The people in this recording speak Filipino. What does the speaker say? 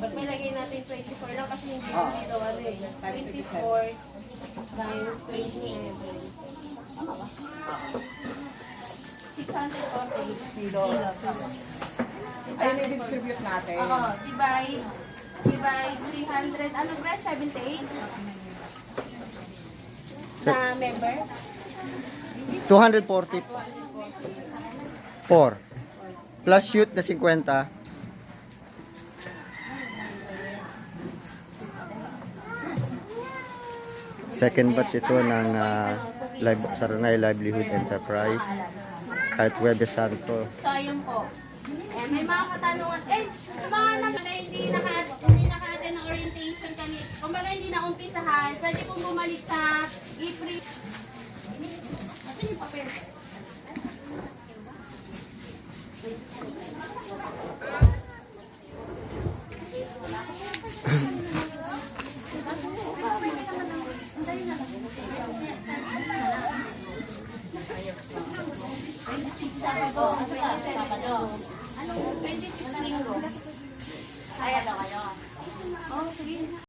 Ba't may lagay natin 24 lang kasi hindi oh. dito ano eh. 24 times 27. 640 Kilos. Ayun i-distribute natin. Oo, divide, divide 300, ano ba, 78? Sa member? 240. 4. Plus shoot na 50. Second batch ito ng ah, live, Saranay Livelihood Enterprise. Kahit Webes Santo. So, ayun po. Eh, may mga katanungan. Eh, yung mga nang hindi naka hindi naka-attend ng orientation kanina. Kung baga hindi na umpisahan, pwede pong bumalik sa e-pre. Ito yung papel. Sabado, Sabado. Ano, 26 linggo. Kaya daw kayo. Oh, sige.